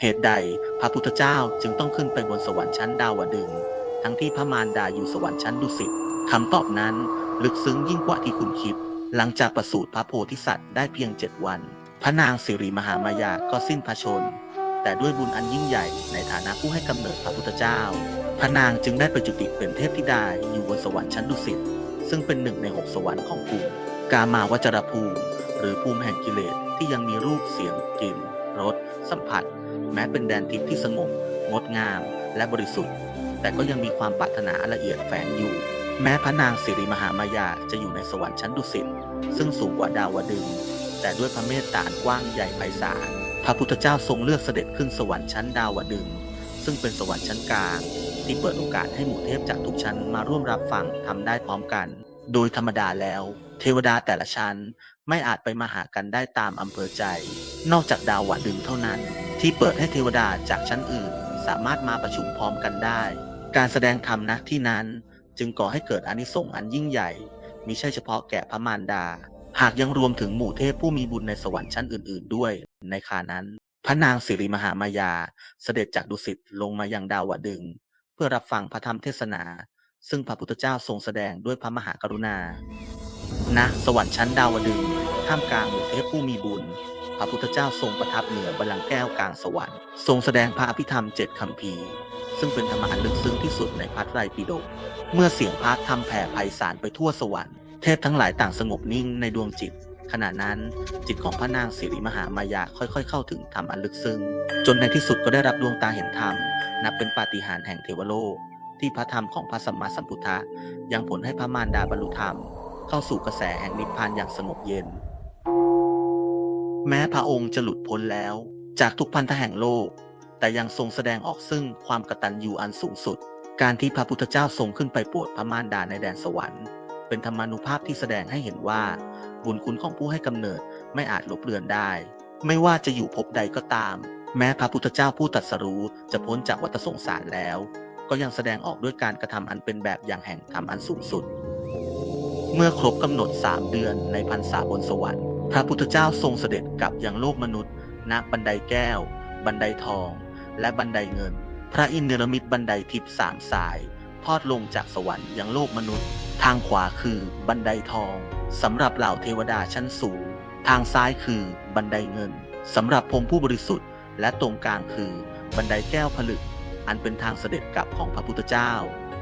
เหตุใดพระพุทธเจ้าจึงต้องขึ้นไปบนสวรรค์ชั้นดาวดึง ทั้งที่พระมารดาอยู่สวรรค์ชั้นดุสิตคำตอบนั้นลึกซึ้งยิ่งกว่าที่คุณคิด หลังจากประสูติพระโพธิสัตว์ได้เพียงเจ็ดวัน พระนางสิริมหามายาก็สิ้นพระชน แต่ด้วยบุญอันยิ่งใหญ่ในฐานะผู้ให้กำเนิดพระพุทธเจ้า พระนางจึงได้ไปจุติเป็นเทพธิดาอยู่บนสวรรค์ชั้นดุสิตซึ่งเป็นหนึ่งในหกสวรรค์ของภูมิกามาวจรภูมิ หรือภูมิแห่งกิเลสที่ยังมีรูปเสียงกลิ่นรสสัมผัส แม้เป็นแดนทิพย์ที่สงบงดงาม และบริสุทธิ์ แต่ก็ยังมีความปรารถนาละเอียดแฝงอยู่ แม้พระนางสิริมหามายาจะอยู่ในสวรรค์ชั้นดุสิตซึ่งสูงกว่าดาวดึง แต่ด้วยพระเมตตากว้างใหญ่ไพศาลพระพุทธเจ้าทรงเลือกเสด็จขึ้นสวรรค์ชั้นดาวดึง ซึ่งเป็นสวรรค์ชั้นกลาง ที่เปิดโอกาสให้หมู่เทพจากทุกชั้นมาร่วมรับฟังทำได้พร้อมกัน โดยธรรมดาแล้ว เทวดาแต่ละชั้นไม่อาจไปมาหากันได้ตามอำเภอใจ นอกจากดาวดึงเท่านั้น ที่เปิดให้เทวดาจากชั้นอื่น สามารถมาประชุมพร้อมกันได้ การแสดงธรรมณที่นั้นจึงก่อให้เกิดอานิสงส์อันยิ่งใหญ่มิใช่เฉพาะแก่พระมารดา หากยังรวมถึงหมู่เทพผู้มีบุญในสวรรค์ชั้นอื่น ๆ ด้วย ในคานั้น พระนางสิริมหามายาเสด็จจากดุสิตลงมายังดาวดึง เพื่อรับฟังพระธรรมเทศนา ซึ่งพระพุทธเจ้าทรงแสดงด้วยพระมหากรุณาณสวรรค์ชั้นดาวดึงท่ามกลางหมู่เทพผู้มีบุญ พระพุทธเจ้าทรงประทับเหนือบัลลังก์แก้วกลางสวรรค์ ทรงแสดงพระอภิธรรมเจ็ดคำพีซึ่งเป็นธรรมะอันลึกซึ้งที่สุดในพระไตรปิฎก เมื่อเสียงพระธรรมแผ่ไพศาลไปทั่วสวรรค์ เทพทั้งหลายต่างสงบนิ่งในดวงจิต ขณะนั้นจิตของพระนางสิริมหามายาค่อยๆ เข้าถึงธรรมอันลึกซึ้ง จนในที่สุดก็ได้รับดวงตาเห็นธรรม นับเป็นปาฏิหาริย์แห่งเทวโลก ที่พระธรรมของพระสัมมาสัมพุทธะยังผลให้พระมารดาบรรลุธรรม เข้าสู่กระแสแห่งนิพพานอย่างสงบเย็น แม้พระองค์จะหลุดพ้นแล้ว จากทุกพันธะแห่งโลก แต่ยังทรงแสดงออกซึ่งความกตัญญูอันสูงสุด การที่พระพุทธเจ้าทรงขึ้นไปโปรดพระมารดาในแดนสวรรค์ เป็นธรรมานุภาพที่แสดงให้เห็นว่า บุญคุณของผู้ให้กำเนิดไม่อาจลบเลือนได้ ไม่ว่าจะอยู่ภพใดก็ตาม แม้พระพุทธเจ้าผู้ตรัสรู้จะพ้นจากวัฏสงสารแล้ว ก็ยังแสดงออกด้วยการกระทำอันเป็นแบบอย่างแห่งธรรมอันสูงสุด เมื่อครบกำหนดสามเดือนในพรรษาบนสวรรค์ พระพุทธเจ้าทรงเสด็จกลับยังโลกมนุษย์ ณ บันไดแก้ว บันไดทอง และบันไดเงิน พระอินทร์เนรมิตบันไดทิพย์สามสายทอดลงจากสวรรค์ยังโลกมนุษย์ ทางขวาคือบันไดทอง สำหรับเหล่าเทวดาชั้นสูง ทางซ้ายคือบันไดเงิน สำหรับพรมผู้บริสุทธิ์ และตรงกลางคือ บันไดแก้วผลึก อันเป็นทางเสด็จกลับของพระพุทธเจ้า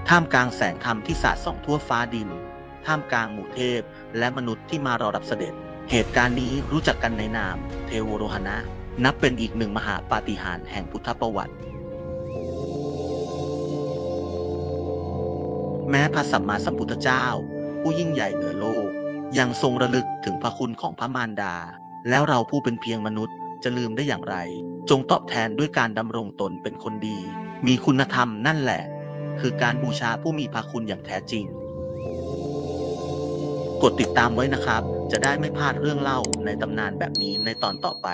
ท่ามกลางแสงธรรมที่สาดส่องทั่วฟ้าดิน ท่ามกลางหมู่เทพ และมนุษย์ที่มารอรับเสด็จ เหตุการณ์นี้รู้จักกันในนามเทวโรหณะ นับเป็นอีกหนึ่งมหาปาฏิหาริย์แห่งพุทธประวัติ แม้พระสัมมาสัมพุทธเจ้า ผู้ยิ่งใหญ่เหนือโลก ยังทรงระลึกถึงพระคุณของพระมารดา แล้วเราผู้เป็นเพียงมนุษย์จะลืมได้อย่างไร จงตอบแทนด้วยการดำรงตนเป็นคนดี มีคุณธรรมนั่นแหละ คือการบูชาผู้มีพระคุณอย่างแท้จริง ดติดตามไว้นะครับ จะได้ไม่พลาดเรื่องเล่าในตำนานแบบนี้ในตอนต่อไป